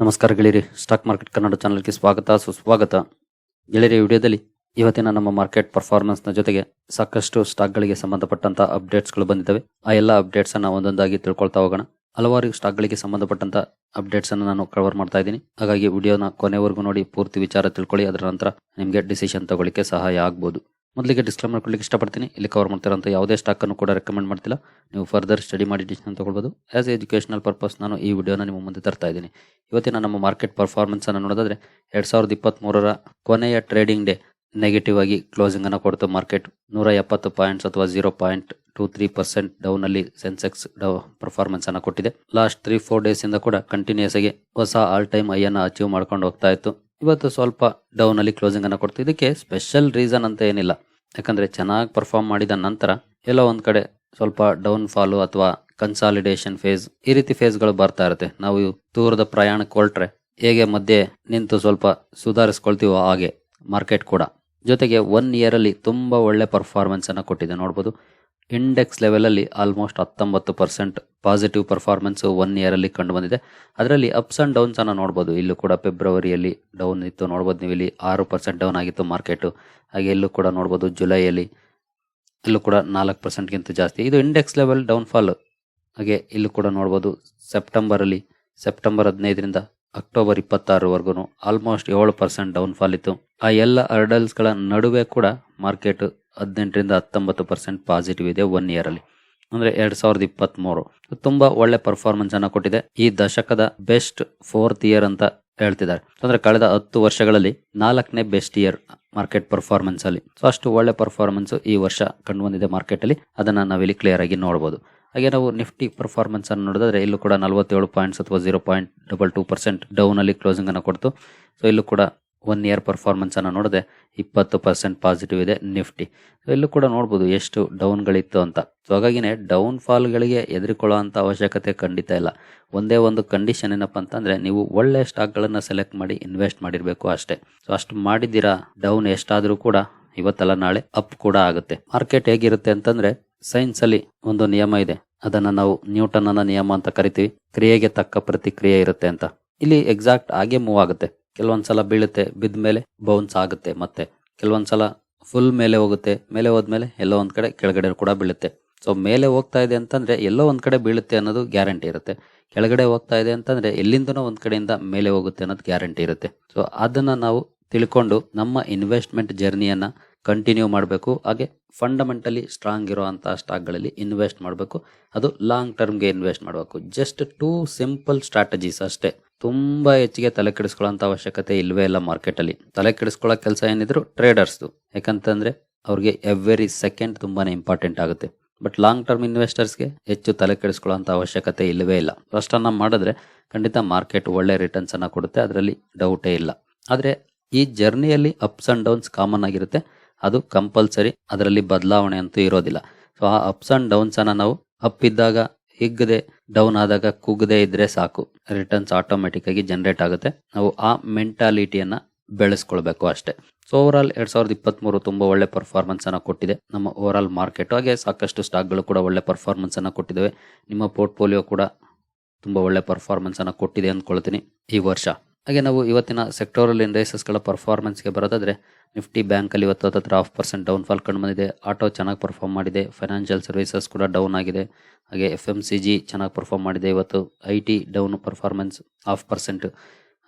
ನಮಸ್ಕಾರ ಗೆಳೆಯರಿ, stock market Kannada ಚಾನಲ್ಗೆ ಸ್ವಾಗತ, ಸುಸ್ವಾಗತ. ಗೆಳೆಯರಿ ವಿಡಿಯೋದಲ್ಲಿ ಇವತ್ತಿನ ನಮ್ಮ ಮಾರ್ಕೆಟ್ ಪರ್ಫಾರ್ಮೆನ್ಸ್ನ ಜೊತೆಗೆ ಸಾಕಷ್ಟು ಸ್ಟಾಕ್ಗಳಿಗೆ ಸಂಬಂಧಪಟ್ಟಂತ ಅಪ್ಡೇಟ್ಸ್ಗಳು ಬಂದಿದ್ದಾವೆ. ಆ ಎಲ್ಲ ಅಪ್ಡೇಟ್ಸ್ ಅನ್ನ ಒಂದೊಂದಾಗಿ ತಿಳ್ಕೊಳ್ತಾ ಹೋಗೋಣ. ಹಲವಾರು ಸ್ಟಾಕ್ಗಳಿಗೆ ಸಂಬಂಧಪಟ್ಟಂತ ಅಪ್ಡೇಟ್ಸ್ ಅನ್ನು ನಾನು ಕವರ್ ಮಾಡ್ತಾ ಇದ್ದೀನಿ. ಹಾಗಾಗಿ ವಿಡಿಯೋನ ಕೊನೆವರೆಗೂ ನೋಡಿ, ಪೂರ್ತಿ ವಿಚಾರ ತಿಳ್ಕೊಳ್ಳಿ. ಅದರ ನಂತರ ನಿಮಗೆ ಡಿಸಿಷನ್ ತಗೊಳ್ಳಿಕ್ಕೆ ಸಹಾಯ ಆಗ್ಬೋದು. ಮೊದಲಿಗೆ ಡಿಸ್ಕ್ಲೇಮರ್ ಕೊಡ್ಲಿಕ್ಕೆ ಇಷ್ಟಪಡ್ತೀನಿ. ಇಲ್ಲಿ ಕವರ್ ಮಾಡ್ತಿರೋಂಥ ಯಾವುದೇ ಸ್ಟಾಕ್ ಅನ್ನು ಕೂಡ ರೆಕಮೆಂಡ್ ಮಾಡ್ತಿಲ್ಲ. ನೀವು ಫರ್ದರ್ ಸ್ಟಡಿ ಮಾಡಿ ಡಿಸಿಷನ್ ತಗೊಳ್ಬೋದು. ಆಸ್ ಎಜುಕೇಷನಲ್ ಪರ್ಪಸ್ ನಾನು ಈ ವಿಡಿಯೋನ ನಿಮ್ಮ ಮುಂದೆ ತರ್ತಾ ಇದ್ದೀನಿ. ಇವತ್ತಿನ ನಮ್ಮ ಮಾರ್ಕೆಟ್ ಪರ್ಫಾರ್ಮೆನ್ಸನ್ನು ಅನ್ನು ಎರಡು ಸಾವಿರದ ಇಪ್ಪತ್ತ್ಮೂರರ ಕೊನೆಯ ಟ್ರೇಡಿಂಗ್ ಡೇ ನೆಗೆಟಿವ್ ಆಗಿ ಕ್ಲೋಸಿಂಗ್ ಅನ್ನು ಕೊಡ್ತು ಮಾರ್ಕೆಟ್ ನೂರ ಎಪ್ಪತ್ತು ಪಾಯಿಂಟ್ಸ್ ಅಥವಾ zero point two three percent down ಅಲ್ಲಿ ಸೆನ್ಸೆಕ್ಸ್ ಪರ್ಫಾರ್ಮೆನ್ಸ್ ಪರ್ಫಾರ್ಮೆನ್ಸನ್ನು ಕೊಟ್ಟಿದೆ. ಲಾಸ್ಟ್ ತ್ರೀ ಫೋರ್ ಡೇಸ್ ಇಂದ ಕೂಡ ಕಂಟಿನ್ಯೂಸ್ ಆಗಿ ಹೊಸ ಆಲ್ ಟೈಮ್ ಐ ಅನ್ನು ಅಚೀವ್ ಮಾಡ್ಕೊಂಡು ಹೋಗ್ತಾ ಇತ್ತು. ಇವತ್ತು ಸ್ವಲ್ಪ ಡೌನ್ ಅಲ್ಲಿ ಕ್ಲೋಸಿಂಗ್ ಅನ್ನ ಕೊಡ್ತು ಇದಕ್ಕೆ ಸ್ಪೆಷಲ್ ರೀಸನ್ ಅಂತ ಏನಿಲ್ಲ. ಯಾಕಂದ್ರೆ ಚೆನ್ನಾಗಿ ಪರ್ಫಾರ್ಮ್ ಮಾಡಿದ ನಂತರ ಎಲ್ಲೋ ಒಂದು ಕಡೆ ಸ್ವಲ್ಪ ಡೌನ್ ಫಾಲು ಅಥವಾ ಕನ್ಸಾಲಿಡೇಷನ್ ಫೇಸ್ ಈ ರೀತಿ ಫೇಸ್ಗಳು ಬರ್ತಾ ಇರುತ್ತೆ. ನಾವು ದೂರದ ಪ್ರಯಾಣಕ್ಕೆ ಹೊರಟ್ರೆ ಹೇಗೆ ಮಧ್ಯೆ ನಿಂತು ಸ್ವಲ್ಪ ಸುಧಾರಿಸ್ಕೊಳ್ತೀವೋ ಹಾಗೆ ಮಾರ್ಕೆಟ್ ಕೂಡ. ಜೊತೆಗೆ ಒನ್ ಇಯರ್ ಅಲ್ಲಿ ತುಂಬಾ ಒಳ್ಳೆ ಪರ್ಫಾರ್ಮೆನ್ಸ್ ಅನ್ನ ಕೊಟ್ಟಿದೆ ನೋಡ್ಬೋದು. ಇಂಡೆಕ್ಸ್ ಲೆವೆಲಲ್ಲಿ ಆಲ್ಮೋಸ್ಟ್ ಹತ್ತೊಂಬತ್ತು ಪರ್ಸೆಂಟ್ ಪಾಸಿಟಿವ್ ಪರ್ಫಾರ್ಮೆನ್ಸ್ ಒನ್ ಇಯರಲ್ಲಿ ಕಂಡು ಬಂದಿದೆ. ಅದರಲ್ಲಿ ಅಪ್ಸ್ ಆ್ಯಂಡ್ ಡೌನ್ಸ್ ಅನ್ನು ನೋಡ್ಬೋದು. ಇಲ್ಲೂ ಕೂಡ ಫೆಬ್ರವರಿಯಲ್ಲಿ ಡೌನ್ ಇತ್ತು ನೋಡ್ಬೋದು ನೀವು. ಇಲ್ಲಿ ಆರು ಪರ್ಸೆಂಟ್ ಡೌನ್ ಆಗಿತ್ತು ಮಾರ್ಕೆಟು ಹಾಗೆ ಇಲ್ಲೂ ಕೂಡ ನೋಡ್ಬೋದು ಜುಲೈಯಲ್ಲಿ ಇಲ್ಲೂ ಕೂಡ ನಾಲ್ಕು ಪರ್ಸೆಂಟ್ಗಿಂತ ಜಾಸ್ತಿ. ಇದು ಇಂಡೆಕ್ಸ್ ಲೆವೆಲ್ ಡೌನ್ ಫಾಲ್ ಹಾಗೆ ಇಲ್ಲೂ ಕೂಡ ನೋಡ್ಬೋದು ಸೆಪ್ಟೆಂಬರಲ್ಲಿ ಸೆಪ್ಟೆಂಬರ್ ಹದಿನೈದರಿಂದ ಅಕ್ಟೋಬರ್ ಇಪ್ಪತ್ತಾರವರೆಗೂ ಆಲ್ಮೋಸ್ಟ್ ಏಳು ಪರ್ಸೆಂಟ್ ಡೌನ್ ಫಾಲ್ ಇತ್ತು. ಆ ಎಲ್ಲ ಅರ್ಡಲ್ಸ್ಗಳ ನಡುವೆ ಕೂಡ ಮಾರ್ಕೆಟ್ ಹದಿನೆಂಟರಿಂದ ಹತ್ತೊಂಬತ್ತು ಪರ್ಸೆಂಟ್ ಪಾಸಿಟಿವ್ ಇದೆ ಒನ್ ಇಯರಲ್ಲಿ ಅಂದ್ರೆ ಎರಡ್ ಸಾವಿರದ ಇಪ್ಪತ್ತ್ ಮೂರು ತುಂಬಾ ಒಳ್ಳೆ ಪರ್ಫಾರ್ಮೆನ್ಸ್ ಅನ್ನ ಕೊಟ್ಟಿದೆ. ಈ ದಶಕದ ಬೆಸ್ಟ್ ಫೋರ್ತ್ ಇಯರ್ ಅಂತ ಹೇಳ್ತಿದ್ದಾರೆ. ಅಂದ್ರೆ ಕಳೆದ ಹತ್ತು ವರ್ಷಗಳಲ್ಲಿ ನಾಲ್ಕನೇ ಬೆಸ್ಟ್ ಇಯರ್ ಮಾರ್ಕೆಟ್ ಪರ್ಫಾರ್ಮೆನ್ಸ್ ಅಲ್ಲಿ. ಸೊ ಅಷ್ಟು ಒಳ್ಳೆ ಪರ್ಫಾರ್ಮೆನ್ಸ್ ಈ ವರ್ಷ ಕಂಡು ಬಂದಿದೆ ಮಾರ್ಕೆಟ್ ಅಲ್ಲಿ. ಅದನ್ನ ನಾವಿಲ್ಲಿ ಕ್ಲಿಯರ್ ಆಗಿ ನೋಡಬಹುದು ಹಾಗೆ ನಾವು ನಿಫ್ಟಿ ಪರ್ಫಾರ್ಮೆನ್ಸ್ ಅನ್ನು ನೋಡಿದ್ರೆ ಇಲ್ಲೂ ಕೂಡ ನಲವತ್ತೇಳು ಪಾಯಿಂಟ್ಸ್ ಅಥವಾ zero point double two percent down ಅಲ್ಲಿ ಕ್ಲೋಸಿಂಗ್ ಅನ್ನು ಕೊಡ್ತು. ಸೊ ಇಲ್ಲೂ ಕೂಡ ಒನ್ ಇಯರ್ ಪರ್ಫಾರ್ಮೆನ್ಸ್ ಅನ್ನು ನೋಡಿದೆ ಇಪ್ಪತ್ತು ಪರ್ಸೆಂಟ್ ಪಾಸಿಟಿವ್ ಇದೆ ನಿಫ್ಟಿ ಸೊ ಇಲ್ಲೂ ಕೂಡ ನೋಡ್ಬೋದು ಎಷ್ಟು ಡೌನ್ಗಳಿತ್ತು ಅಂತ. ಸೊ ಹಾಗಾಗಿನೇ ಡೌನ್ ಫಾಲ್ಗಳಿಗೆ ಎದುರುಕೊಳ್ಳುವಂಥ ಅವಶ್ಯಕತೆ ಖಂಡಿತ ಇಲ್ಲ. ಒಂದೇ ಒಂದು ಕಂಡೀಷನ್ ಏನಪ್ಪ ಅಂತಂದ್ರೆ ನೀವು ಒಳ್ಳೆ ಸ್ಟಾಕ್ಗಳನ್ನು ಸೆಲೆಕ್ಟ್ ಮಾಡಿ ಇನ್ವೆಸ್ಟ್ ಮಾಡಿರಬೇಕು ಅಷ್ಟೇ. ಸೊ ಅಷ್ಟು ಮಾಡಿದ್ದೀರಾ ಡೌನ್ ಎಷ್ಟಾದರೂ ಕೂಡ ಇವತ್ತಲ್ಲ, ನಾಳೆ ಅಪ್ ಕೂಡ ಆಗುತ್ತೆ. ಮಾರ್ಕೆಟ್ ಹೇಗಿರುತ್ತೆ ಅಂತಂದ್ರೆ ಸೈನ್ಸ್ ಅಲ್ಲಿ ಒಂದು ನಿಯಮ ಇದೆ. ಅದನ್ನ ನಾವು ನ್ಯೂಟನ್ ಅನ್ನ ನಿಯಮ ಅಂತ ಕರಿತೀವಿ. ಕ್ರಿಯೆಗೆ ತಕ್ಕ ಪ್ರತಿಕ್ರಿಯೆ ಇರುತ್ತೆ ಅಂತ. ಇಲ್ಲಿ ಎಕ್ಸಾಕ್ಟ್ ಹಾಗೆ ಮೂವ್ ಆಗುತ್ತೆ. ಕೆಲವೊಂದ್ಸಲ ಬೀಳುತ್ತೆ ಬಿದ್ದ ಮೇಲೆ ಬೌನ್ಸ್ ಆಗುತ್ತೆ, ಮತ್ತೆ ಕೆಲವೊಂದ್ಸಲ ಫುಲ್ ಮೇಲೆ ಹೋಗುತ್ತೆ, ಮೇಲೆ ಹೋದ್ಮೇಲೆ ಎಲ್ಲೋ ಒಂದ್ ಕಡೆ ಕೆಳಗಡೆ ಕೂಡ ಬೀಳುತ್ತೆ. ಸೊ ಮೇಲೆ ಹೋಗ್ತಾ ಇದೆ ಅಂತಂದ್ರೆ ಎಲ್ಲೋ ಒಂದ್ ಕಡೆ ಬೀಳುತ್ತೆ ಅನ್ನೋದು ಗ್ಯಾರಂಟಿ ಇರುತ್ತೆ. ಕೆಳಗಡೆ ಹೋಗ್ತಾ ಇದೆ ಅಂತಂದ್ರೆ ಎಲ್ಲಿಂದನೋ ಒಂದ್ ಕಡೆಯಿಂದ ಮೇಲೆ ಹೋಗುತ್ತೆ ಅನ್ನೋದು ಗ್ಯಾರಂಟಿ ಇರುತ್ತೆ. ಸೊ ಅದನ್ನ ನಾವು ತಿಳ್ಕೊಂಡು ನಮ್ಮ ಇನ್ವೆಸ್ಟ್ಮೆಂಟ್ ಜರ್ನಿಯನ್ನ ಕಂಟಿನ್ಯೂ ಮಾಡಬೇಕು. ಹಾಗೆ ಫಂಡಮೆಂಟಲಿ ಸ್ಟ್ರಾಂಗ್ ಇರುವಂತಹ ಸ್ಟಾಕ್ಗಳಲ್ಲಿ ಇನ್ವೆಸ್ಟ್ ಮಾಡಬೇಕು. ಅದು ಲಾಂಗ್ ಟರ್ಮ್ಗೆ ಇನ್ವೆಸ್ಟ್ ಮಾಡಬೇಕು. ಜಸ್ಟ್ ಟೂ ಸಿಂಪಲ್ ಸ್ಟ್ರಾಟಜೀಸ್ ಅಷ್ಟೇ. ತುಂಬಾ ಹೆಚ್ಚಿಗೆ ತಲೆ ಕೆಡಿಸ್ಕೊಳ್ಳೋಂಥ ಅವಶ್ಯಕತೆ ಇಲ್ಲವೇ ಇಲ್ಲ ಮಾರ್ಕೆಟಲ್ಲಿ. ತಲೆ ಕೆಡಿಸ್ಕೊಳ್ಳೋ ಕೆಲಸ ಏನಿದ್ರು ಟ್ರೇಡರ್ಸ್ದು ಯಾಕಂತಂದರೆ ಅವ್ರಿಗೆ ಎವ್ರಿ ಸೆಕೆಂಡ್ ತುಂಬಾ ಇಂಪಾರ್ಟೆಂಟ್ ಆಗುತ್ತೆ. ಬಟ್ ಲಾಂಗ್ ಟರ್ಮ್ ಇನ್ವೆಸ್ಟರ್ಸ್ಗೆ ಹೆಚ್ಚು ತಲೆ ಕೆಡಿಸ್ಕೊಳ್ಳೋಂಥ ಅವಶ್ಯಕತೆ ಇಲ್ಲವೇ ಇಲ್ಲ. ಫಸ್ಟನ್ನು ಮಾಡಿದ್ರೆ ಖಂಡಿತ ಮಾರ್ಕೆಟ್ ಒಳ್ಳೆ ರಿಟರ್ನ್ಸನ್ನು ಕೊಡುತ್ತೆ. ಅದರಲ್ಲಿ ಡೌಟೇ ಇಲ್ಲ. ಆದರೆ ಈ ಜರ್ನಿಯಲ್ಲಿ ಅಪ್ಸ್ ಆ್ಯಂಡ್ ಡೌನ್ಸ್ ಕಾಮನ್ ಆಗಿರುತ್ತೆ. ಅದು ಕಂಪಲ್ಸರಿ ಅದರಲ್ಲಿ ಬದಲಾವಣೆ ಅಂತೂ ಇರೋದಿಲ್ಲ. ಸೊ ಆ ಅಪ್ಸ್ ಆ್ಯಂಡ್ ಡೌನ್ಸನ್ನು ನಾವು ಅಪ್ ಇದ್ದಾಗ ಹಿಗ್ಗದೆ ಡೌನ್ ಆದಾಗ ಕುಗ್ಗದೆ ಇದ್ರೆ ಸಾಕು. ರಿಟರ್ನ್ಸ್ ಆಟೋಮೆಟಿಕ್ ಆಗಿ ಜನರೇಟ್ ಆಗುತ್ತೆ. ನಾವು ಆ ಮೆಂಟಾಲಿಟಿಯನ್ನ ಬೆಳೆಸ್ಕೊಳ್ಬೇಕು ಅಷ್ಟೇ. ಸೊ ಓವರ್ ಆಲ್ ಎರಡ್ ಸಾವಿರದ ಇಪ್ಪತ್ತ್ ಮೂರು ತುಂಬಾ ಒಳ್ಳೆ ಪರ್ಫಾರ್ಮೆನ್ಸ್ ಅನ್ನ ಕೊಟ್ಟಿದೆ. ನಮ್ಮ ಓವರ್ ಆಲ್ ಮಾರ್ಕೆಟ್ ಹಾಗೆ ಸಾಕಷ್ಟು ಸ್ಟಾಕ್ಗಳು ಕೂಡ ಒಳ್ಳೆ ಪರ್ಫಾರ್ಮೆನ್ಸ್ ಅನ್ನ ಕೊಟ್ಟಿದ್ದಾವೆ. ನಿಮ್ಮ ಪೋರ್ಟ್ಫೋಲಿಯೋ ಕೂಡ ತುಂಬಾ ಒಳ್ಳೆ ಪರ್ಫಾರ್ಮೆನ್ಸ್ ಅನ್ನ ಕೊಟ್ಟಿದೆ ಅಂದ್ಕೊಳ್ತೀನಿ ಈ ವರ್ಷ. ಹಾಗೆ ನಾವು ಇವತ್ತಿನ ಸೆಕ್ಟೋರಲ್ ಇಂಡೈಸಸ್ಗಳ ಪರ್ಫಾರ್ಮೆನ್ಸ್ಗೆ ಬರೋದಾದ್ರೆ ನಿಫ್ಟಿ ಬ್ಯಾಂಕಲ್ಲಿ ಇವತ್ತು ಹತ್ರ ಹಾಫ್ ಪರ್ಸೆಂಟ್ ಡೌನ್ ಫಾಲ್ ಕಂಡು ಬಂದಿದೆ. ಆಟೋ ಚೆನ್ನಾಗಿ ಪರ್ಫಾರ್ಮ್ ಮಾಡಿದೆ. ಫೈನಾನ್ಷಿಯಲ್ ಸರ್ವಿಸಸ್ ಕೂಡ ಡೌನ್ ಆಗಿದೆ. ಹಾಗೆ ಎಫ್ ಎಂ ಸಿ ಜಿ ಚೆನ್ನಾಗಿ ಪರ್ಫಾರ್ಮ್ ಮಾಡಿದೆ. ಇವತ್ತು I T down performance half percent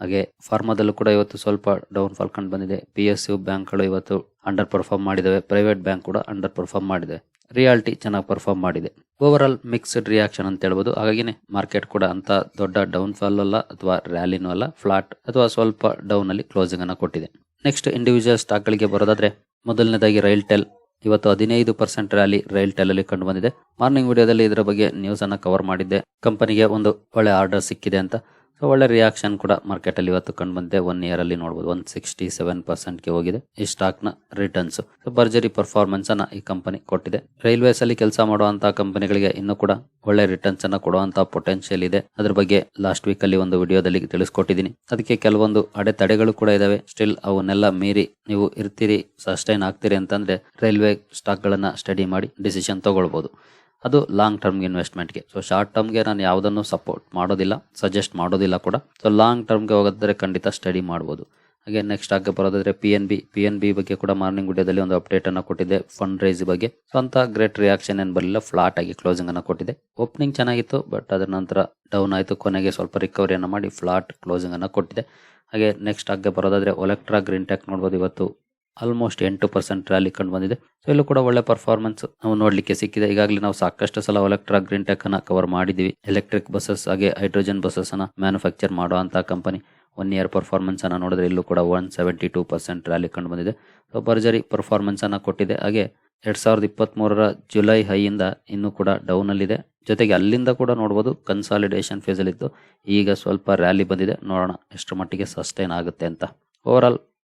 ಹಾಗೆ ಫಾರ್ಮಾದಲ್ಲೂ ಕೂಡ ಇವತ್ತು ಸ್ವಲ್ಪ ಡೌನ್ ಫಾಲ್ ಕಂಡು ಬಂದಿದೆ. ಪಿ ಎಸ್ ಯು ಬ್ಯಾಂಕ್ಗಳು ಇವತ್ತು ಅಂಡರ್ ಪರ್ಫಾರ್ಮ್ ಮಾಡಿದವೆ. ಪ್ರೈವೇಟ್ ಬ್ಯಾಂಕ್ ಕೂಡ ಅಂಡರ್ ಪರ್ಫಾರ್ಮ್ ಮಾಡಿದೆ. ರಿಯಾಲಿಟಿ ಚೆನ್ನಾಗಿ ಪರ್ಫಾರ್ಮ್ ಮಾಡಿದೆ. ಓವರ್ ಆಲ್ ಮಿಕ್ಸ್ಡ್ ರಿಯಾಕ್ಷನ್ ಅಂತ ಹೇಳ್ಬೋದು. ಹಾಗಾಗಿನೇ ಮಾರ್ಕೆಟ್ ಕೂಡ ಅಂತ ದೊಡ್ಡ ಡೌನ್ ಫಾಲ್ ಅಲ್ಲ, ಅಥವಾ ರ್ಯಾಲಿನೂ ಅಲ್ಲ ಫ್ಲಾಟ್ ಅಥವಾ ಸ್ವಲ್ಪ ಡೌನ್ ಅಲ್ಲಿ ಕ್ಲೋಸಿಂಗ್ ಅನ್ನ ಕೊಟ್ಟಿದೆ. ನೆಕ್ಸ್ಟ್ ಇಂಡಿವಿಜುವಲ್ ಸ್ಟಾಕ್ ಗಳಿಗೆ ಬರೋದಾದ್ರೆ ಮೊದಲನೇದಾಗಿ ರೈಲ್ ಟೆಲ್ ಇವತ್ತು ಹದಿನೈದು ಪರ್ಸೆಂಟ್ ರ್ಯಾಲಿ ರೈಲ್ ಟೆಲ್ ಅಲ್ಲಿ ಕಂಡು ಬಂದಿದೆ. ಮಾರ್ನಿಂಗ್ ವಿಡಿಯೋದಲ್ಲಿ ಇದರ ಬಗ್ಗೆ ನ್ಯೂಸ್ ಅನ್ನ ಕವರ್ ಮಾಡಿದ್ದೆ. ಕಂಪನಿಗೆ ಒಂದು ಒಳ್ಳೆ ಆರ್ಡರ್ ಸಿಕ್ಕಿದೆ ಅಂತ. ಸೊ ಒಳ್ಳೆ ರಿಯಾಕ್ಷನ್ ಕೂಡ ಮಾರ್ಕೆಟ್ ಅಲ್ಲಿ ಇವತ್ತು ಕಂಡು ಬಂದಿದೆ. ಒನ್ ಇಯರ್ ಅಲ್ಲಿ ನೋಡಬಹುದು ಒನ್ ಸಿಕ್ಸ್ಟಿ ಸೆವೆನ್ ಪರ್ಸೆಂಟ್ಗೆ ಹೋಗಿದೆ ಈ ಸ್ಟಾಕ್ನ ರಿಟರ್ನ್ಸ್ ಭರ್ಜರಿ ಪರ್ಫಾರ್ಮೆನ್ಸ್ ಅನ್ನ ಈ ಕಂಪನಿ ಕೊಟ್ಟಿದೆ. ರೈಲ್ವೇಸ್ ಅಲ್ಲಿ ಕೆಲಸ ಮಾಡುವಂತಹ ಕಂಪನಿಗಳಿಗೆ ಇನ್ನು ಕೂಡ ಒಳ್ಳೆ ರಿಟರ್ನ್ಸ್ ಅನ್ನ ಕೊಡುವಂತಹ ಪೊಟೆನ್ಶಿಯಲ್ ಇದೆ. ಅದ್ರ ಬಗ್ಗೆ ಲಾಸ್ಟ್ ವೀಕ್ ಅಲ್ಲಿ ಒಂದು ವಿಡಿಯೋದಲ್ಲಿ ತಿಳಿಸ್ಕೊಟ್ಟಿದ್ದೀನಿ. ಅದಕ್ಕೆ ಕೆಲವೊಂದು ಅಡೆತಡೆಗಳು ಕೂಡ ಇದಾವೆ. ಸ್ಟಿಲ್ ಅವನ್ನೆಲ್ಲ ಮೀರಿ ನೀವು ಇರ್ತೀರಿ ಸಸ್ಟೈನ್ ಆಗ್ತೀರಿ ಅಂತಂದ್ರೆ ರೈಲ್ವೆ ಸ್ಟಾಕ್ ಗಳನ್ನ ಸ್ಟಡಿ ಮಾಡಿ ಡಿಸಿಷನ್ ತಗೊಳ್ಬಹುದು ಅದು ಲಾಂಗ್ ಟರ್ಮ್ ಇನ್ವೆಸ್ಟ್ಮೆಂಟ್ಗೆ ಸೊ ಶಾರ್ಟ್ ಟರ್ಮ್ಗೆ ನಾನು ಯಾವುದನ್ನು ಸಪೋರ್ಟ್ ಮಾಡೋದಿಲ್ಲ ಸಜೆಸ್ಟ್ ಮಾಡೋದಿಲ್ಲ ಕೂಡ. ಸೊ ಲಾಂಗ್ ಟರ್ಮ್ಗೆ ಹೋಗೋದ್ರೆ ಖಂಡಿತ ಸ್ಟಡಿ ಮಾಡ್ಬೋದು. ಹಾಗೆ ನೆಕ್ಸ್ಟ್ ಆಗಿ ಬರೋದಾದ್ರೆ P N B P N B ಬಗ್ಗೆ ಕೂಡ ಮಾರ್ನಿಂಗ್ ವಿಡಿಯೋದಲ್ಲಿ ಒಂದು ಅಪ್ಡೇಟ್ ಅನ್ನು ಕೊಟ್ಟಿದೆ ಫಂಡ್ ರೈಸ್ ಬಗ್ಗೆ. ಸೊ ಅಂತ ಗ್ರೇಟ್ ರಿಯಾಕ್ಷನ್ ಏನು ಬರಲಿಲ್ಲ ಫ್ಲಾಟ್ ಆಗಿ ಕ್ಲೋಸಿಂಗ್ ಅನ್ನು ಕೊಟ್ಟಿದೆ ಓಪನಿಂಗ್ ಚೆನ್ನಾಗಿತ್ತು ಬಟ್ ಅದರ ನಂತರ ಡೌನ್ ಆಯಿತು, ಕೊನೆಗೆ ಸ್ವಲ್ಪ ರಿಕವರಿಯನ್ನು ಮಾಡಿ ಫ್ಲಾಟ್ ಕ್ಲೋಸಿಂಗ್ ಅನ್ನು ಕೊಟ್ಟಿದೆ ಹಾಗೆ ನೆಕ್ಸ್ಟ್ ಆಗಿ ಬರೋದಾದ್ರೆ ಒಲೆಕ್ಟ್ರಾ ಗ್ರೀನ್ ಟೆಕ್ ನೋಡ್ಬೋದು ಇವತ್ತು. ಆಲ್ಮೋಸ್ಟ್ ಎಂಟು ಪರ್ಸೆಂಟ್ ರ್ಯಾಲಿ ಕಂಡು ಬಂದಿದೆ. ಸೊ ಇಲ್ಲೂ ಕೂಡ ಒಳ್ಳೆ ಪರ್ಫಾರ್ಮೆನ್ಸ್ ನಾವು ನೋಡಲಿಕ್ಕೆ ಸಿಕ್ಕಿದೆ. ಈಗಾಗಲೇ ನಾವು ಸಾಕಷ್ಟು ಸಲ ಎಲೆಕ್ಟ್ರಾ ಗ್ರೀನ್ ಟೆಕ್ ಅನ್ನ ಕವರ್ ಮಾಡಿದೀವಿ ಎಲೆಕ್ಟ್ರಿಕ್ ಬಸ್ಸಸ್ ಹಾಗೆ ಹೈಡ್ರೋಜನ್ ಬಸ್ಸಸ್ ಅನ್ನ ಮ್ಯಾನುಫ್ಯಾಕ್ಚರ್ ಮಾಡುವಂತ ಕಂಪನಿ ಒನ್ ಇಯರ್ ಪರ್ಫಾರ್ಮೆನ್ಸ್ ಅನ್ನ ನೋಡಿದ್ರೆ ಇಲ್ಲೂ ಕೂಡ one seventy two percent rally ಕಂಡು ಬಂದಿದೆ. ಸೊ ಭರ್ಜರಿ ಪರ್ಫಾರ್ಮೆನ್ಸ್ ಅನ್ನ ಕೊಟ್ಟಿದೆ. ಹಾಗೆ ಎರಡ್ ಸಾವಿರದ ಇಪ್ಪತ್ತ್ ಮೂರರ ಜುಲೈ ಹೈಯಿಂದ ಇನ್ನೂ ಕೂಡ ಡೌನ್ ಅಲ್ಲಿದೆ. ಜೊತೆಗೆ ಅಲ್ಲಿಂದ ಕೂಡ ನೋಡ್ಬೋದು ಕನ್ಸಾಲಿಡೇಷನ್ ಫೇಸ್ ಅಲ್ಲಿ ಇತ್ತು ಈಗ ಸ್ವಲ್ಪ ರ್ಯಾಲಿ ಬಂದಿದೆ. ನೋಡೋಣ ಎಷ್ಟು ಮಟ್ಟಿಗೆ ಸಸ್ಟೈನ್ ಆಗುತ್ತೆ ಅಂತ. ಓವರ್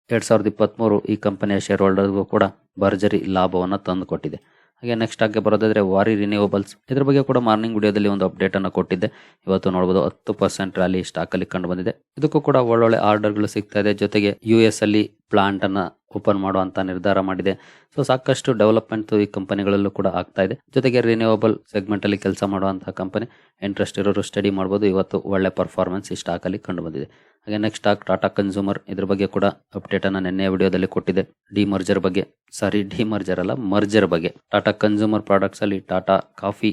ಎರಡ್ ಸಾವಿರದ ಇಪ್ಪತ್ತ್ಮೂರು ಈ ಕಂಪನಿಯ ಶೇರ್ ಹೋಲ್ಡರ್ಗೂ ಕೂಡ ಭರ್ಜರಿ ಲಾಭವನ್ನು ತಂದು ಕೊಟ್ಟಿದೆ ಹಾಗೆ ನೆಕ್ಸ್ಟ್ ಆಗಿ ಬರೋದಾದರೆ ವಾರಿ ರಿನ್ಯೂವಬಲ್ಸ್ ಇದ್ರ ಬಗ್ಗೆ ಕೂಡ ಮಾರ್ನಿಂಗ್ ವಿಡಿಯೋದಲ್ಲಿ ಒಂದು ಅಪ್ಡೇಟ್ ಅನ್ನು ಕೊಟ್ಟಿದ್ದೆ. ಇವತ್ತು ನೋಡಬಹುದು ಹತ್ತು ಪರ್ಸೆಂಟ್ ರ್ಯಾಲಿ ಸ್ಟಾಕ್ ಅಲ್ಲಿ ಕಂಡು ಬಂದಿದೆ ಇದಕ್ಕೂ ಕೂಡ ಒಳ್ಳೊಳ್ಳೆ ಆರ್ಡರ್ಗಳು ಸಿಗ್ತಾ ಇದೆ. ಜೊತೆಗೆ ಯು ಎಸ್ ಅಲ್ಲಿ ಪ್ಲಾಂಟನ್ನು ಓಪನ್ ಮಾಡುವಂತ ನಿರ್ಧಾರ ಮಾಡಿದೆ. ಸೊ ಸಾಕಷ್ಟು ಡೆವಲಪ್ಮೆಂಟ್ ಈ ಕಂಪನಿಗಳಲ್ಲೂ ಕೂಡ ಆಗ್ತಾ ಇದೆ. ಜೊತೆಗೆ ರಿನ್ಯೂವಬಲ್ ಸೆಗ್ಮೆಂಟ್ ಅಲ್ಲಿ ಕೆಲಸ ಮಾಡುವಂತಹ ಕಂಪನಿ ಇಂಟ್ರೆಸ್ಟ್ ಇರೋರು ಸ್ಟಡಿ ಮಾಡಬಹುದು ಇವತ್ತು ಒಳ್ಳೆ ಪರ್ಫಾರ್ಮೆನ್ಸ್ ಈ ಸ್ಟಾಕ್ ಅಲ್ಲಿ ಕಂಡು ಬಂದಿದೆ ಹಾಗೆ ನೆಕ್ಸ್ಟ್ ಸ್ಟಾಕ್ ಟಾಟಾ ಕನ್ಸ್ಯೂಮರ್ ಇದ್ರ ಬಗ್ಗೆ ಕೂಡ ಅಪ್ಡೇಟ್ ಅನ್ನ ನಿನ್ನೆ ವಿಡಿಯೋದಲ್ಲಿ ಕೊಟ್ಟಿದೆ. ಡಿ ಮರ್ಜರ್ ಬಗ್ಗೆ ಸಾರಿ ಡಿ ಮರ್ಜರ್ ಅಲ್ಲ ಮರ್ಜರ್ ಬಗ್ಗೆ. ಟಾಟಾ ಕನ್ಸ್ಯೂಮರ್ ಪ್ರಾಡಕ್ಟ್ಸ್ ಅಲ್ಲಿ ಟಾಟಾ ಕಾಫಿ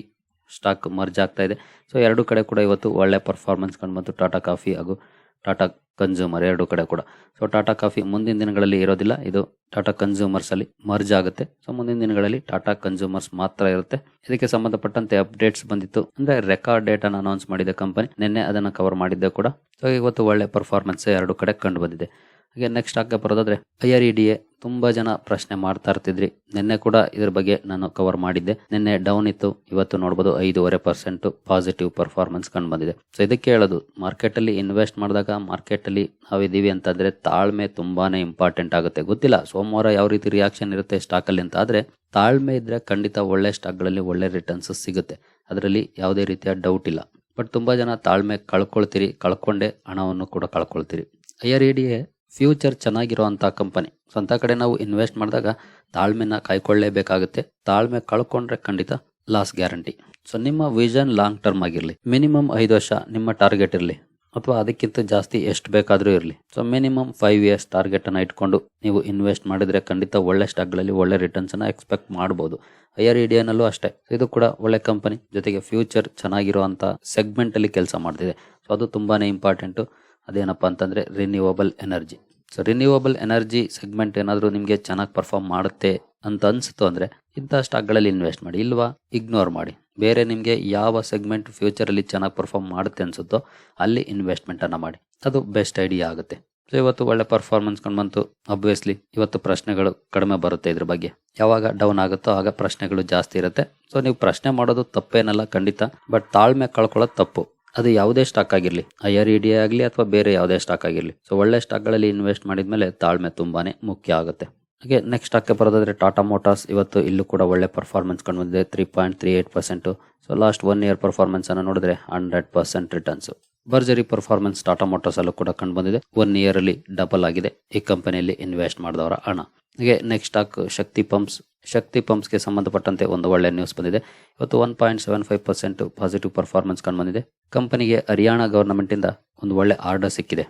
ಸ್ಟಾಕ್ ಮರ್ಜ್ ಆಗ್ತಾ ಇದೆ. ಸೊ ಎರಡು ಕಡೆ ಕೂಡ ಇವತ್ತು ಒಳ್ಳೆ ಪರ್ಫಾರ್ಮೆನ್ಸ್ ಕಂಡು ಬಂತು ಟಾಟಾ ಕಾಫಿ ಹಾಗೂ ಟಾಟಾ ಕನ್ಸ್ಯೂಮರ್ ಎರಡು ಕಡೆ ಕೂಡ. ಸೊ ಟಾಟಾ ಕಾಫಿ ಮುಂದಿನ ದಿನಗಳಲ್ಲಿ ಇರೋದಿಲ್ಲ. ಇದು ಟಾಟಾ ಕನ್ಸ್ಯೂಮರ್ಸ್ ಅಲ್ಲಿ ಮರ್ಜ್ ಆಗುತ್ತೆ. ಸೊ ಮುಂದಿನ ದಿನಗಳಲ್ಲಿ ಟಾಟಾ ಕನ್ಸ್ಯೂಮರ್ಸ್ ಮಾತ್ರ ಇರುತ್ತೆ. ಇದಕ್ಕೆ ಸಂಬಂಧಪಟ್ಟಂತೆ ಅಪ್ಡೇಟ್ಸ್ ಬಂದಿತ್ತು. ಅಂದ್ರೆ ರೆಕಾರ್ಡ್ ಡೇಟ್ ಅನ್ನು ಅನೌನ್ಸ್ ಮಾಡಿದ ಕಂಪನಿ ನಿನ್ನೆ ಅದನ್ನ ಕವರ್ ಮಾಡಿದ್ದೆ ಕೂಡ. ಸೊ ಇವತ್ತು ಒಳ್ಳೆ ಪರ್ಫಾರ್ಮೆನ್ಸ್ ಎರಡು ಕಡೆ ಕಂಡು ಬಂದಿದೆ. ಹಾಗೆ ನೆಕ್ಸ್ಟ್ ಹಾಕ ಬರೋದಾದ್ರೆ, I R E D A ತುಂಬಾ ಜನ ಪ್ರಶ್ನೆ ಮಾಡ್ತಾ ಇರ್ತಿದ್ರಿ. ನಿನ್ನೆ ಕೂಡ ಇದ್ರ ಬಗ್ಗೆ ನಾನು ಕವರ್ ಮಾಡಿದ್ದೆ. ನಿನ್ನೆ ಡೌನ್ ಇತ್ತು, ಇವತ್ತು ನೋಡಬಹುದು ಐದೂವರೆ ಪರ್ಸೆಂಟ್ ಪಾಸಿಟಿವ್ ಪರ್ಫಾರ್ಮೆನ್ಸ್ ಕಂಡು ಬಂದಿದೆ. ಸೊ ಇದಕ್ಕೆ ಹೇಳೋದು ಮಾರ್ಕೆಟ್ ಅಲ್ಲಿ ಇನ್ವೆಸ್ಟ್ ಮಾಡಿದಾಗ ಮಾರ್ಕೆಟ್ ಅಲ್ಲಿ ಅಂತಂದರೆ ತಾಳ್ಮೆ ತುಂಬಾನೇ ಇಂಪಾರ್ಟೆಂಟ್ ಆಗುತ್ತೆ. ಗೊತ್ತಿಲ್ಲ, ಸೋಮವಾರ ಯಾವ ರೀತಿ ರಿಯಾಕ್ಷನ್ ಇರುತ್ತೆ ಸ್ಟಾಕ್ ಅಲ್ಲಿ ಅಂತ ಆದರೆ, ತಾಳ್ಮೆ ಇದ್ರೆ ಖಂಡಿತ ಒಳ್ಳೆ ಸ್ಟಾಕ್ಗಳಲ್ಲಿ ಒಳ್ಳೆ ರಿಟರ್ನ್ಸ್ ಸಿಗುತ್ತೆ. ಅದರಲ್ಲಿ ಯಾವುದೇ ರೀತಿಯ ಡೌಟ್ ಇಲ್ಲ. ಬಟ್ ತುಂಬಾ ಜನ ತಾಳ್ಮೆ ಕಳ್ಕೊಳ್ತೀರಿ, ಕಳ್ಕೊಂಡೆ ಹಣವನ್ನು ಕೂಡ ಕಳ್ಕೊಳ್ತೀರಿ. I R E D A future ಚೆನ್ನಾಗಿರುವಂಥ ಕಂಪನಿ. ಸೊ ಅಂತ ಕಡೆ ನಾವು ಇನ್ವೆಸ್ಟ್ ಮಾಡಿದಾಗ ತಾಳ್ಮೆನ ಕಾಯ್ಕೊಳ್ಳೇಬೇಕಾಗುತ್ತೆ. ತಾಳ್ಮೆ ಕಳ್ಕೊಂಡ್ರೆ ಖಂಡಿತ ಲಾಸ್ ಗ್ಯಾರಂಟಿ. ಸೊ ನಿಮ್ಮ ವಿಷನ್ ಲಾಂಗ್ ಟರ್ಮ್ ಆಗಿರಲಿ, ಮಿನಿಮಮ್ ಐದು ವರ್ಷ ನಿಮ್ಮ ಟಾರ್ಗೆಟ್ ಇರಲಿ, ಅಥವಾ ಅದಕ್ಕಿಂತ ಜಾಸ್ತಿ ಎಷ್ಟು ಬೇಕಾದರೂ ಇರಲಿ. ಸೊ ಮಿನಿಮಮ್ ಫೈವ್ ಇಯರ್ಸ್ ಟಾರ್ಗೆಟನ್ನು ಇಟ್ಕೊಂಡು ನೀವು ಇನ್ವೆಸ್ಟ್ ಮಾಡಿದರೆ ಖಂಡಿತ ಒಳ್ಳೆ ಸ್ಟಾಕ್ಗಳಲ್ಲಿ ಒಳ್ಳೆ ರಿಟರ್ನ್ಸನ್ನು ಎಕ್ಸ್ಪೆಕ್ಟ್ ಮಾಡ್ಬೋದು. ಐ ಆರ್ ನಲ್ಲೂ ಅಷ್ಟೇ. ಇದು ಕೂಡ ಒಳ್ಳೆ ಕಂಪನಿ ಜೊತೆಗೆ ಫ್ಯೂಚರ್ ಚೆನ್ನಾಗಿರೋ ಸೆಗ್ಮೆಂಟ್ ಅಲ್ಲಿ ಕೆಲಸ ಮಾಡ್ತಿದೆ. ಸೊ ಅದು ತುಂಬಾ ಇಂಪಾರ್ಟೆಂಟ್ ಅದೇನಪ್ಪ ಅಂತಂದರೆ renewable energy so renewable energy segment ಏನಾದರೂ ನಿಮಗೆ ಚೆನ್ನಾಗಿ ಪರ್ಫಾರ್ಮ್ ಮಾಡುತ್ತೆ ಅಂತ ಅನ್ಸುತ್ತೋ ಅಂದರೆ ಇಂಥ ಸ್ಟಾಕ್ಗಳಲ್ಲಿ ಇನ್ವೆಸ್ಟ್ ಮಾಡಿ, ಇಲ್ವಾ? ಇಗ್ನೋರ್ ಮಾಡಿ. ಬೇರೆ ನಿಮಗೆ ಯಾವ ಸೆಗ್ಮೆಂಟ್ ಫ್ಯೂಚರಲ್ಲಿ ಚೆನ್ನಾಗಿ ಪರ್ಫಾರ್ಮ್ ಮಾಡುತ್ತೆ ಅನ್ಸುತ್ತೋ ಅಲ್ಲಿ ಇನ್ವೆಸ್ಟ್ಮೆಂಟನ್ನು ಮಾಡಿ. ಅದು ಬೆಸ್ಟ್ ಐಡಿಯಾ ಆಗುತ್ತೆ. ಸೊ ಇವತ್ತು ಒಳ್ಳೆ ಪರ್ಫಾರ್ಮೆನ್ಸ್ ಕಂಡು ಬಂತು. ಅಬ್ವಿಯಸ್ಲಿ ಇವತ್ತು ಪ್ರಶ್ನೆಗಳು ಕಡಿಮೆ ಬರುತ್ತೆ ಇದ್ರ ಬಗ್ಗೆ. ಯಾವಾಗ ಡೌನ್ ಆಗುತ್ತೋ ಆಗ ಪ್ರಶ್ನೆಗಳು ಜಾಸ್ತಿ ಇರುತ್ತೆ. ಸೊ ನೀವು ಪ್ರಶ್ನೆ ಮಾಡೋದು ತಪ್ಪೇನಲ್ಲ, ಖಂಡಿತ. ಬಟ್ ತಾಳ್ಮೆ ಕಳ್ಕೊಳ್ಳೋದು ತಪ್ಪು. ಅದು ಯಾವುದೇ ಸ್ಟಾಕ್ ಆಗಿರಲಿ ಐ ಆರ್ ಇ ಡಿ ಆಗಲಿ ಅಥವಾ ಬೇರೆ ಯಾವುದೇ ಸ್ಟಾಕ್ ಆಗಿರಲಿ. ಸೊ ಒಳ್ಳೆ ಸ್ಟಾಕ್ಗಳಲ್ಲಿ ಇನ್ವೆಸ್ಟ್ ಮಾಡಿದ ಮೇಲೆ ತಾಳ್ಮೆ ತುಂಬಾನೇ ಮುಖ್ಯ ಆಗುತ್ತೆ. ಹಾಗೆ ನೆಕ್ಸ್ಟ್ ಸ್ಟಾಕ್ಗೆ ಬರೋದಾದ್ರೆ ಟಾಟಾ ಮೋಟಾರ್ಸ್ ಇವತ್ತು ಇಲ್ಲೂ ಕೂಡ ಒಳ್ಳೆ ಪರ್ಫಾರ್ಮೆನ್ಸ್ ಕಂಡು ಬಂದಿದೆ three point three eight percent so last one year ಪರ್ಫಾರ್ಮೆನ್ಸನ್ನು ನೋಡಿದ್ರೆ ಹಂಡ್ರೆಡ್ ಪರ್ಸೆಂಟ್ ರಿಟರ್ನ್ಸ್ ಭರ್ಜರಿ ಪರ್ಫಾರ್ಮೆನ್ಸ್ ಟಾಟಾ ಮೋಟಾರ್ಸ್ ಅಲ್ಲೂ ಕೂಡ ಕಂಡು ಬಂದಿದೆ. ಒನ್ ಇಯರ್ ಅಲ್ಲಿ ಡಬಲ್ ಆಗಿದೆ. ಈ ಕಂಪನಿಯಲ್ಲಿ ಇನ್ವೆಸ್ಟ್ ಮಾಡಿದವರ ಹಣ. ಹಾಗೆ next stock Shakti pumps Shakti ಪಂಪ್ಸ್ಗೆ ಸಂಬಂಧಪಟ್ಟಂತೆ ಒಂದು ಒಳ್ಳೆ ನ್ಯೂಸ್ ಬಂದಿದೆ. ಇವತ್ತು one point seven five percent positive performance ಕಂಡು ಬಂದಿದೆ. ಕಂಪನಿಗೆ ಹರಿಯಾಣ ಗವರ್ನಮೆಂಟ್ ಇಂದ ಒಂದು ಒಳ್ಳೆ ಆರ್ಡರ್ ಸಿಕ್ಕಿದೆ.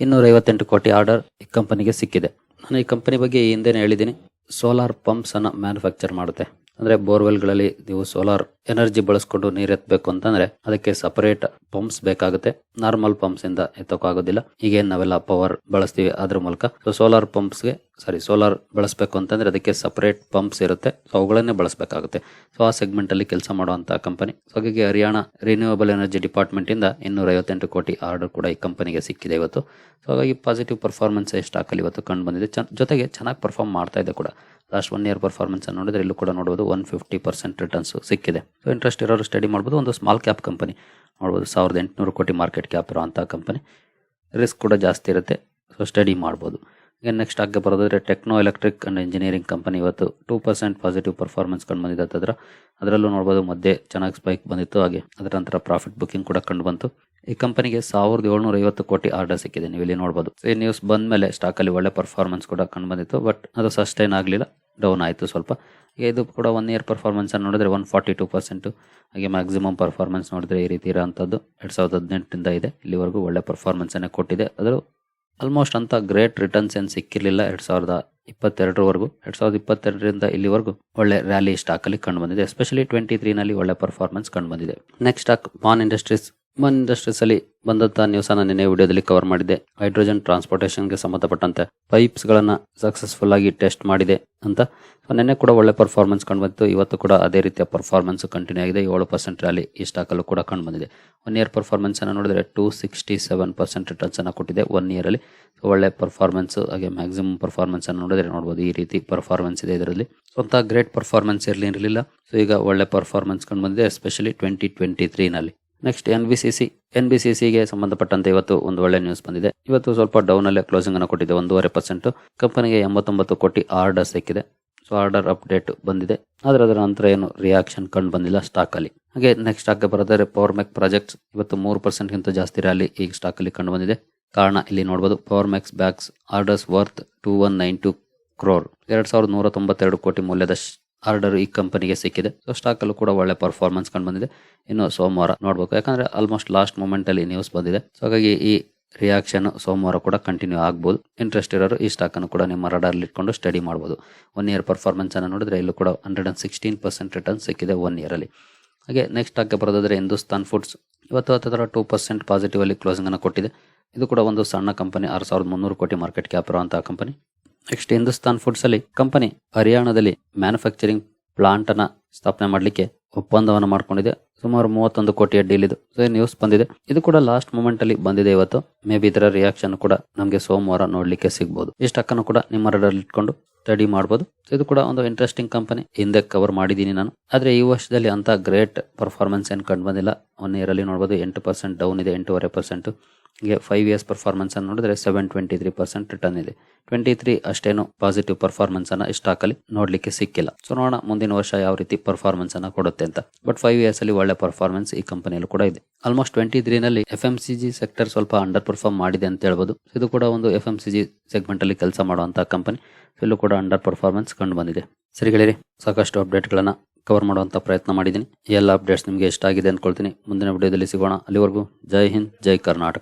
ಇನ್ನೂರ ಐವತ್ತೆಂಟು ಕೋಟಿ ಆರ್ಡರ್ ಈ ಕಂಪನಿಗೆ ಸಿಕ್ಕಿದೆ. ನಾನು ಈ ಕಂಪನಿ ಬಗ್ಗೆ ಈ ಹೇಳಿದ್ದೀನಿ. ಸೋಲಾರ್ ಪಂಪ್ಸ್ ಅನ್ನ ಮ್ಯಾನುಫ್ಯಾಕ್ಚರ್ ಮಾಡುತ್ತೆ. ಅಂದ್ರೆ ಬೋರ್ವೆಲ್ಗಳಲ್ಲಿ ನೀವು ಸೋಲಾರ್ ಎನರ್ಜಿ ಬಳಸ್ಕೊಂಡು ನೀರು ಎತ್ತಬೇಕು ಅಂತಂದ್ರೆ ಅದಕ್ಕೆ ಸಪರೇಟ್ ಪಂಪ್ಸ್ ಬೇಕಾಗುತ್ತೆ. ನಾರ್ಮಲ್ ಪಂಪ್ಸ್ ಇಂದ ಎತ್ತೋಕ್ಕಾಗೋದಿಲ್ಲ. ಈಗೇನು ನಾವೆಲ್ಲ ಪವರ್ ಬಳಸ್ತೀವಿ ಅದ್ರ ಮೂಲಕ. ಸೊ ಸೋಲಾರ್ ಪಂಪ್ಸ್ಗೆ ಸಾರಿ ಸೋಲಾರ್ ಬಳಸಬೇಕು ಅಂತಂದ್ರೆ ಅದಕ್ಕೆ ಸಪರೇಟ್ ಪಂಪ್ಸ್ ಇರುತ್ತೆ. ಸೊ ಅವುಗಳನ್ನೇ ಬಳಸಬೇಕಾಗುತ್ತೆ. ಸೊ ಆ ಸೆಗ್ಮೆಂಟ್ ಅಲ್ಲಿ ಕೆಲಸ ಮಾಡುವಂತಹ ಕಂಪನಿ ಸೊ ಹಾಗಾಗಿ ಹರಿಯಾಣ ರಿನ್ಯೂವಬಲ್ ಎನರ್ಜಿ ಡಿಪಾರ್ಟ್ಮೆಂಟ್ ಇಂದ ಇನ್ನೂರ ಐವತ್ತೆಂಟು ಕೋಟಿ ಆರ್ಡರ್ ಕೂಡ ಈ ಕಂಪನಿಗೆ ಸಿಕ್ಕಿದೆ ಇವತ್ತು. ಸೊ ಹಾಗಾಗಿ ಪಾಸಿಟಿವ್ ಪರ್ಫಾರ್ಮೆನ್ಸ್ ಸ್ಟಾಕ್ ಅಲ್ಲಿ ಇವತ್ತು ಕಂಡು ಬಂದಿದೆ. ಜೊತೆಗೆ ಚೆನ್ನಾಗಿ ಪರ್ಫಾರ್ಮ್ ಮಾಡ್ತಾ ಇದೆ ಕೂಡ. ಲಾಸ್ಟ್ ಒನ್ ಇಯರ್ ಪರ್ಫಾರ್ಮೆನ್ಸ್ ನೋಡಿದ್ರೆ ಇಲ್ಲೂ ಕೂಡ ನೋಡಬಹುದು ಒನ್ ಫಿಫ್ಟಿ ಪರ್ಸೆಂಟ್ ರಿಟರ್ನ್ಸ್ ಸಿಕ್ಕಿದೆ. ಸೊ ಇಂಟ್ರೆಸ್ಟ್ ಇರೋರು ಸ್ಟಡಿ ಮಾಡ್ಬೋದು. ಒಂದು ಸ್ಮಾಲ್ ಕ್ಯಾಪ್ ಕಂಪನಿ ನೋಡ್ಬೋದು ಸಾವಿರದ ಎಂಟುನೂರು ಕೋಟಿ ಮಾರ್ಕೆಟ್ ಕ್ಯಾಪ್ ಇರುವಂಥ ಕಂಪನಿ ರಿಸ್ಕ್ ಕೂಡ ಜಾಸ್ತಿ ಇರುತ್ತೆ. ಸೊ ಸ್ಟಡಿ ಮಾಡ್ಬೋದು. ಈಗ ನೆಕ್ಸ್ಟ್ ಆಗಿ ಬರೋದಾದ್ರೆ techno electric and engineering company ಇವತ್ತು ಟೂ ಪರ್ಸೆಂಟ್ ಪಾಸಿಟಿವ್ ಪರ್ಫಾರ್ಮೆನ್ಸ್ ಕಂಡು ಬಂದಿದೆ ಅದರ ಅದರಲ್ಲೂ ನೋಡ್ಬೋದು ಮಧ್ಯೆ ಚೆನ್ನಾಗಿ ಸ್ಪೈಕ್ ಬಂದಿತ್ತು. ಹಾಗೆ ಅದರ ನಂತರ ಪ್ರಾಫಿಟ್ ಬುಕಿಂಗ್ ಕೂಡ ಕಂಡು ಬಂತು. ಈ ಕಂಪನಿಗೆ ಸಾವಿರದ ಏಳ್ನೂರ ಐವತ್ತು ಕೋಟಿ ಆರ್ಡರ್ ಸಿಕ್ಕಿದೆ. ನೀವು ಇಲ್ಲಿ ನೋಡ್ಬೋದು ಈ ನ್ಯೂಸ್ ಬಂದ ಮೇಲೆ ಸ್ಟಾಕಲ್ಲಿ ಒಳ್ಳೆ ಪರ್ಫಾರ್ಮೆನ್ಸ್ ಕೂಡ ಕಂಡು ಬಂದಿತ್ತು. ಬಟ್ ಅದು ಸಸ್ಟೈನ್ ಆಗಲಿಲ್ಲ. ಡೌನ್ ಆಯಿತು ಸ್ವಲ್ಪ. ಇದು ಕೂಡ ಒನ್ ಇಯರ್ ಪರ್ಫಾರ್ಮೆನ್ಸನ್ನು ನೋಡಿದ್ರೆ ಒನ್ ಫಾರ್ಟಿ ಟು ಪರ್ಸೆಂಟು ಹಾಗೆ ಮ್ಯಾಕ್ಸಿಮಮ್ ಪರ್ಫಾರ್ಮೆನ್ಸ್ ನೋಡಿದ್ರೆ ಈ ರೀತಿ ಇರೋಂಥದ್ದು ಎರಡು ಸಾವಿರದ ಹದಿನೆಂಟರಿಂದ ಇದೆ. ಇಲ್ಲಿವರೆಗೂ ಒಳ್ಳೆ ಪರ್ಫಾರ್ಮೆನ್ಸನ್ನೇ ಕೊಟ್ಟಿದೆ. ಅದರ ಆಲ್ಮೋಸ್ಟ್ ಅಂತ ಗ್ರೇಟ್ ರಿಟರ್ನ್ಸ್ ಏನು ಸಿಕ್ಕಿರಲಿಲ್ಲ ಎರಡು ಸಾವಿರದ ಇಪ್ಪತ್ತೆರಡರವರೆಗೂ. ಎರಡು ಸಾವಿರದ ಇಪ್ಪತ್ತೆರಡರಿಂದ ಇಲ್ಲಿವರೆಗೂ ಒಳ್ಳೆ ರ್ಯಾಲಿ ಸ್ಟಾಕಲ್ಲಿ ಕಂಡು ಬಂದಿದೆ. ಎಸ್ಪೆಷಲಿ ಟ್ವೆಂಟಿ ತ್ರೀನಲ್ಲಿ ಒಳ್ಳೆ ಪರ್ಫಾರ್ಮೆನ್ಸ್ ಕಂಡು ಬಂದಿದೆ. Next stock Man industries industries ಅಲ್ಲಿ ಬಂದಂತ ನ್ಯೂಸ್ ಅನ್ನ ನಿನ್ನೆ ವಿಡಿಯೋದಲ್ಲಿ ಕವರ್ ಮಾಡಿದೆ. ಹೈಡ್ರೋಜನ್ ಟ್ರಾನ್ಸ್ಪೋರ್ಟೇಷನ್ಗೆ ಸಂಬಂಧಪಟ್ಟಂತೆ ಪೈಪ್ಸ್ ಗಳನ್ನ ಸಕ್ಸಸ್ಫುಲ್ ಆಗಿ ಟೆಸ್ಟ್ ಮಾಡಿದೆ ಅಂತ. ನಿನ್ನೆ ಕೂಡ ಒಳ್ಳೆ ಪರ್ಫಾರ್ಮೆನ್ಸ್ ಕಂಡು ಬಂತು ಇವತ್ತು ಕೂಡ ಅದೇ ರೀತಿಯ ಪರ್ಫಾರ್ಮೆನ್ಸ್ ಕಂಟಿನ್ಯೂ ಆಗಿದೆ. ಏಳು ಪರ್ಸೆಂಟ್ ರ್ಯಾಲಿ ಈ ಸ್ಟಾಕ್ ಅಲ್ಲೂ ಕೂಡ ಕಂಡು ಬಂದಿದೆ ಒನ್ ಇಯರ್ ಪರ್ಫಾರ್ಮೆನ್ಸ್ ಅನ್ನು ನೋಡಿದ್ರೆ two sixty seven percent returns ಅನ್ನು ಕೊಟ್ಟಿದೆ ಒನ್ ಇಯರ್ ಅಲ್ಲಿ. ಸೊ ಒಳ್ಳೆ ಪರ್ಫಾರ್ಮೆನ್ಸ್ ಹಾಗೆ ಮ್ಯಾಕ್ಸಿಮಮ್ ಪರ್ಫಾರ್ಮೆನ್ಸ್ ಅನ್ನು ನೋಡಿದ್ರೆ ನೋಡಬಹುದು ಈ ರೀತಿ ಪರ್ಫಾರ್ಮೆನ್ಸ್ ಇದೆ ಇದರಲ್ಲಿ. ಸ್ವಂತ ಗ್ರೇಟ್ ಪರ್ಫಾರ್ಮೆನ್ಸ್ ಇರಲಿ ಇರಲಿಲ್ಲ. ಸೊ ಈಗ ಒಳ್ಳೆ ಪರ್ಫಾರ್ಮೆನ್ಸ್ ಕಂಡು ಬಂದಿದೆ especially twenty twenty ತ್ರೀನಲ್ಲಿ next N B C C N B C ಸಿಗೆ ಸಂಬಂಧಪಟ್ಟಂತೆ ಇವತ್ತು ಒಂದು ಒಳ್ಳೆ ನ್ಯೂಸ್ ಬಂದಿದೆ. ಇವತ್ತು ಸ್ವಲ್ಪ ಡೌನ್ ಅಲ್ಲೇ ಕ್ಲೋಸಿಂಗ್ ಅನ್ನು ಕೊಟ್ಟಿದೆ, ಒಂದೂವರೆ ಪರ್ಸೆಂಟ್ ಕಂಪನಿಗೆ ಎಂಬತ್ತೊಂಬತ್ತು ಕೋಟಿ ಆರ್ಡರ್ ಸಿಕ್ಕಿದೆ. ಸೊ ಆರ್ಡರ್ ಅಪ್ಡೇಟ್ ಬಂದಿದೆ. ಆದರೆ ಅದರ ನಂತರ ಏನು ರಿಯಾಕ್ಷನ್ ಕಂಡು ಬಂದಿಲ್ಲ ಸ್ಟಾಕ್ ಅಲ್ಲಿ. ಹಾಗೆ ನೆಕ್ಸ್ಟ್ ಸ್ಟಾಕ್ ಬರೋದಾದ್ರೆ ಪವರ್ ಮ್ಯಾಕ್ ಪ್ರಾಜೆಕ್ಟ್ಸ್ ಇವತ್ತು ಮೂರು ಪರ್ಸೆಂಟ್ ಗಿಂತ ಜಾಸ್ತಿ ರ್ಯಾಲಿ ಈ ಸ್ಟಾಕ್ ಅಲ್ಲಿ ಕಂಡು ಬಂದಿದೆ. ಕಾರಣ ಇಲ್ಲಿ ನೋಡಬಹುದು power mech bags orders worth two one nine two crore ಎರಡ್ ಸಾವಿರದ ನೂರ ತೊಂಬತ್ತೆರಡು ಕೋಟಿ ಮೌಲ್ಯದ ಆರ್ಡರ್ ಈ ಕಂಪನಿಗೆ ಸಿಕ್ಕಿದೆ. ಸೊ ಸ್ಟಾಕ್ ಅಲ್ಲೂ ಕೂಡ ಒಳ್ಳೆ ಪರ್ಫಾರ್ಮೆನ್ಸ್ ಕಂಡು ಬಂದಿದೆ. ಇನ್ನು ಸೋಮವಾರ ನೋಡ್ಬೇಕು. ಯಾಕಂದ್ರೆ ಆಲ್ಮೋಸ್ಟ್ ಲಾಸ್ಟ್ ಮೂಮೆಂಟ್ ಅಲ್ಲಿ ನ್ಯೂಸ್ ಬಂದಿದೆ. ಸೊ ಹಾಗಾಗಿ ಈ ರಿಯಾಕ್ಷನ್ ಸೋಮವಾರ ಕೂಡ ಕಂಟಿನ್ಯೂ ಆಗ್ಬೋದು. ಇಂಟ್ರೆಸ್ಟ್ ಇರೋರು ಈ ಸ್ಟಾಕ್ ಅನ್ನು ಕೂಡ ನಿಮ್ಮ ರಡಾರ್ ಇಟ್ಕೊಂಡು ಸ್ಟಡಿ ಮಾಡಬಹುದು ಒನ್ ಇಯರ್ ಪರ್ಫಾರ್ಮೆನ್ಸ್ ಅನ್ನು ನೋಡಿದ್ರೆ ಇಲ್ಲೂ ಕೂಡ hundred and sixteen percent return ಸಿಕ್ಕಿದೆ ಒನ್ ಇಯರ್ ಅಲ್ಲಿ. ಹಾಗೆ ನೆಕ್ಸ್ಟ್ ಸ್ಟಾಕ್ಗೆ ಬರೋದಾದ್ರೆ ಹಿಂದೂಸ್ತಾನ್ ಫುಡ್ಸ್ ಇವತ್ತು ಹತ್ತಿರ ಟೂ ಪರ್ಸೆಂಟ್ ಪಾಸಿಟಿವ್ ಅಲ್ಲಿ ಕ್ಲೋಸಿಂಗ್ ಅನ್ನು ಕೊಟ್ಟಿದೆ. ಇದು ಕೂಡ ಒಂದು ಸಣ್ಣ ಕಂಪನಿ ಆರು ಸಾವಿರದ ಮುನ್ನೂರು ಕೋಟಿ ಮಾರ್ಕೆಟ್ ಕ್ಯಾಪ್ ಇರುವಂತಹ ಕಂಪನಿ ನೆಕ್ಸ್ಟ್ ಹಿಂದೂಸ್ತಾನ್ ಫುಡ್ಸ್ ಅಲ್ಲಿ ಕಂಪನಿ ಹರಿಯಾಣದಲ್ಲಿ ಮ್ಯಾನುಫ್ಯಾಕ್ಚರಿಂಗ್ ಪ್ಲಾಂಟ್ ಅನ್ನ ಸ್ಥಾಪನೆ ಮಾಡಲಿಕ್ಕೆ ಒಪ್ಪಂದವನ್ನು ಮಾಡ್ಕೊಂಡಿದೆ. ಸುಮಾರು ಮೂವತ್ತೊಂದು ಕೋಟಿಯ ಡೀಲ್ ಇದು. ನ್ಯೂಸ್ ಬಂದಿದೆ? ಇದು ಕೂಡ ಲಾಸ್ಟ್ ಮೂಮೆಂಟ್ ಅಲ್ಲಿ ಬಂದಿದೆ ಇವತ್ತು. ಮೇ ಬಿ ಇದರ ರಿಯಾಕ್ಷನ್ ಕೂಡ ನಮಗೆ ಸೋಮವಾರ ನೋಡ್ಲಿಕ್ಕೆ ಸಿಗಬಹುದು ಈ ಅನ್ನು ಕೂಡ ನಿಮ್ಮ ರಡರ್ ಇಟ್ಕೊಂಡು ಸ್ಟಡಿ ಮಾಡಬಹುದು ಇದು ಕೂಡ ಒಂದು ಇಂಟ್ರೆಸ್ಟಿಂಗ್ ಕಂಪನಿ ಹಿಂದೆ ಕವರ್ ಮಾಡಿದ್ದೀನಿ ನಾನು. ಆದ್ರೆ ಈ ವರ್ಷದಲ್ಲಿ ಅಂತ ಗ್ರೇಟ್ ಪರ್ಫಾರ್ಮೆನ್ಸ್ ಏನು ಕಂಡು ಬಂದಿಲ್ಲ. ಒನ್ ಇಯರ್ ಅಲ್ಲಿ ನೋಡಬಹುದು ಎಂಟು ಪರ್ಸೆಂಟ್ ಡೌನ್ ಇದೆ, ಎಂಟೂವರೆ ಪರ್ಸೆಂಟ್ ಹೀಗೆ ಫೈವ್ ಇಯರ್ಸ್ ಪರ್ಫಾರ್ಮೆನ್ಸ್ ಅನ್ನು ನೋಡಿದ್ರೆ seven twenty three percent return ಇದೆ. ಟ್ವೆಂಟಿ ತ್ರೀ ಅಷ್ಟೇನು ಪಾಸಿಟಿವ್ ಪರ್ಫಾರ್ಮೆನ್ಸ್ ಅನ್ನ ಈ ಸ್ಟಾಕ್ ಅಲ್ಲಿ ನೋಡ್ಲಿಕ್ಕೆ ಸಿಕ್ಕಿಲ್ಲ. ಸೊ ನೋಡೋಣ ಮುಂದಿನ ವರ್ಷ ಯಾವ ರೀತಿ ಪರ್ಫಾರ್ಮೆನ್ಸ್ ಅನ್ನ ಕೊಡುತ್ತೆ ಅಂತ. ಬಟ್ ಫೈವ್ ಇಯರ್ಸ್ ಅಲ್ಲಿ ಒಳ್ಳೆ ಪರ್ಫಾರ್ಮೆನ್ಸ್ ಈ ಕಂಪನಿಯಲ್ಲಿ ಕೂಡ ಇದೆ. ಆಲ್ಮೋಸ್ಟ್ ಟ್ವೆಂಟಿ ತ್ರೀ ನಲ್ಲಿ F M C G sector ಸ್ವಲ್ಪ ಅಂಡರ್ ಪರ್ಫಾರ್ಮ್ ಮಾಡಿದೆ ಅಂತ ಹೇಳ್ಬೋದು. ಇದು ಕೂಡ ಒಂದು F M C G segment ಅಲ್ಲಿ ಕೆಲಸ ಮಾಡುವಂತಹ ಕಂಪನಿ ಇಲ್ಲೂ ಕೂಡ ಅಂಡರ್ ಪರ್ಫಾರ್ಮೆನ್ಸ್ ಕಂಡು ಬಂದಿದೆ. ಸರಿ ಗೆಳೆಯರಿ, ಸಾಕಷ್ಟು ಅಪ್ಡೇಟ್ಗಳನ್ನ ಕವರ್ ಮಾಡುವಂತ ಪ್ರಯತ್ನ ಮಾಡಿದ್ದೀನಿ. ಎಲ್ಲ ಅಪ್ಡೇಟ್ಸ್ ನಿಮಗೆ ಇಷ್ಟ ಆಗಿದೆ ಅಂದ್ಕೊಳ್ತೀನಿ ಮುಂದಿನ ವಿಡಿಯೋದಲ್ಲಿ ಸಿಗೋಣ. ಅಲ್ಲಿವರೆಗೂ ಜೈ ಹಿಂದ್, ಜೈ ಕರ್ನಾಟಕ.